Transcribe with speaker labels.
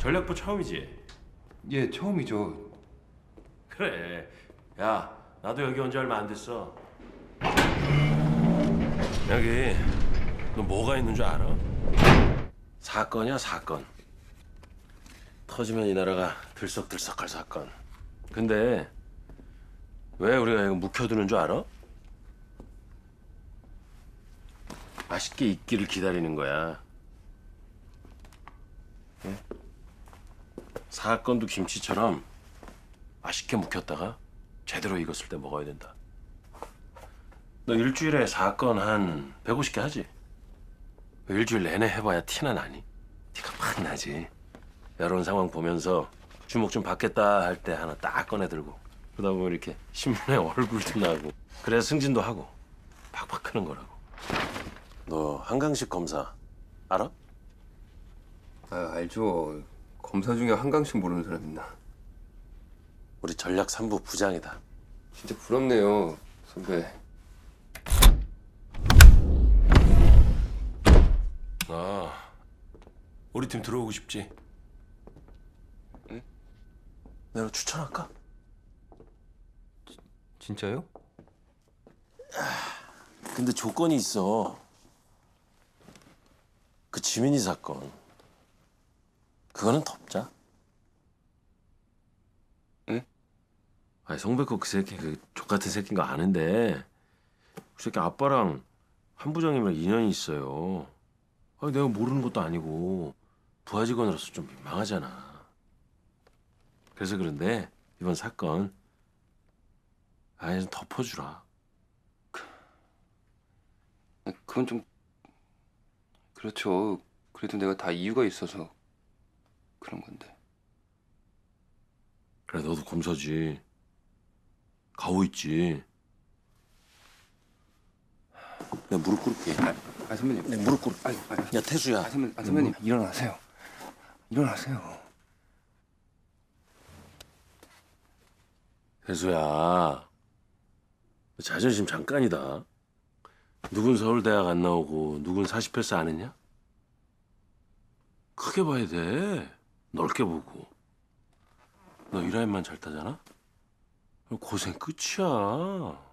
Speaker 1: 전략부 처음이지?
Speaker 2: 예, 처음이죠.
Speaker 1: 그래. 야, 나도 여기 온 지 얼마 안 됐어. 여기 너 뭐가 있는 줄 알아? 사건이야 사건. 터지면 이 나라가 들썩들썩할 사건. 근데 왜 우리가 이거 묵혀두는 줄 알아? 맛있게 익기를 기다리는 거야. 사건도 김치처럼 맛있게 묵혔다가 제대로 익었을 때 먹어야 된다. 너 일주일에 사건 한 150개 하지? 일주일 내내 해봐야 티나 나니? 티가 팍 나지. 여론 상황 보면서 주목 좀 받겠다 할 때 하나 딱 꺼내 들고 그러다 보면 이렇게 신문에 얼굴도 나고 그래야 승진도 하고 팍팍 크는 거라고. 너 한강식 검사 알아?
Speaker 2: 아, 알죠. 검사 중에 한강씩 모르는 사람 있나?
Speaker 1: 우리 전략 3부 부장이다.
Speaker 2: 진짜 부럽네요, 선배.
Speaker 1: 아, 우리 팀 들어오고 싶지? 응? 내가 추천할까?
Speaker 2: 진짜요?
Speaker 1: 근데 조건이 있어. 그 지민이 사건. 그거는 덮자.
Speaker 2: 응?
Speaker 1: 아니 성백호 그 새끼 그 족같은 새끼인 거 아는데 그 새끼 아빠랑 한 부장님이랑 인연이 있어요. 아니 내가 모르는 것도 아니고 부하 직원으로서 좀 민망하잖아. 그래서 그런데 이번 사건 아예 좀 덮어주라.
Speaker 2: 아, 그건 좀 그렇죠. 그래도 내가 다 이유가 있어서 그런 건데.
Speaker 1: 그래 너도 검사지. 가오 있지. 내가 무릎 꿇을게.
Speaker 2: 아, 아 선배님.
Speaker 1: 내 무릎 꿇을.
Speaker 2: 아, 아,
Speaker 1: 야 태수야.
Speaker 2: 아 선배님, 아, 선배님 일어나세요. 일어나세요.
Speaker 1: 태수야. 너 자존심 잠깐이다. 누군 서울대학 안 나오고 누군 40패스 안 했냐? 크게 봐야 돼. 넓게 보고. 너 이 라인만 잘 타잖아? 고생 끝이야.